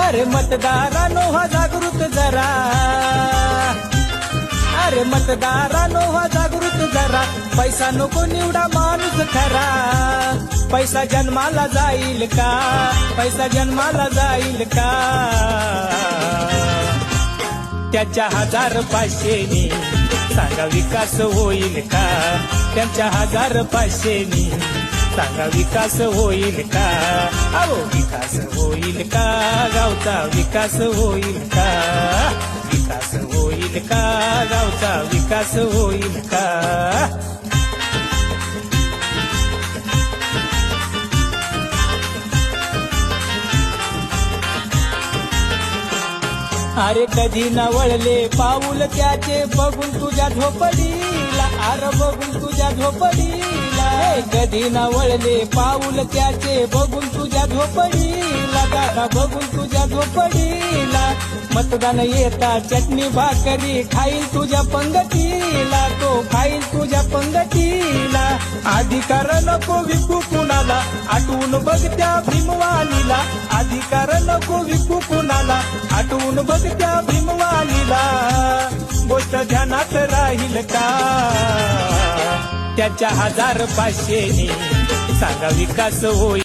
अरे मतदारानो हा जागृत जरा. अरे मतदारानो हा जागृत जरा. पैसा नको निवडा माणूस खरा. पैसा जन्माला जाईल का? पैसा जन्माला जाईल का? त्याच्या हजार पाचशेनी सांगा विकास होईल का? त्यांच्या हजार पाचशेनी सांगा विकास होईल का? अहो विकास होईल का? गावचा विकास होईल का? विकास होईल का? गावचा विकास होईल का? अरे कधी नवळले वळले पाऊल त्याचे बघून तुझ्या झोपडीला अरे बघून तुझ्या झोपडीला. कधी नवळले वळले पाऊल त्याचे बघून तुझ्या झोपडीला दादा बघून तुझ्या झोपडीला मतदान येता चटणी भाकरी खाईल तुझ्या पंगतीला. तो खाईल तुझ्या पंगतीला. अधिकार नको विकू कुणाला. आठवून बघ त्या भीमवालीला. अधिकार नको विकू कुणाला. आठवून बघ त्या भीमवालीला. गोष्ट ध्यानात राहील का? त्याच्या हजार पाचशेनी सांगा विकास होईल.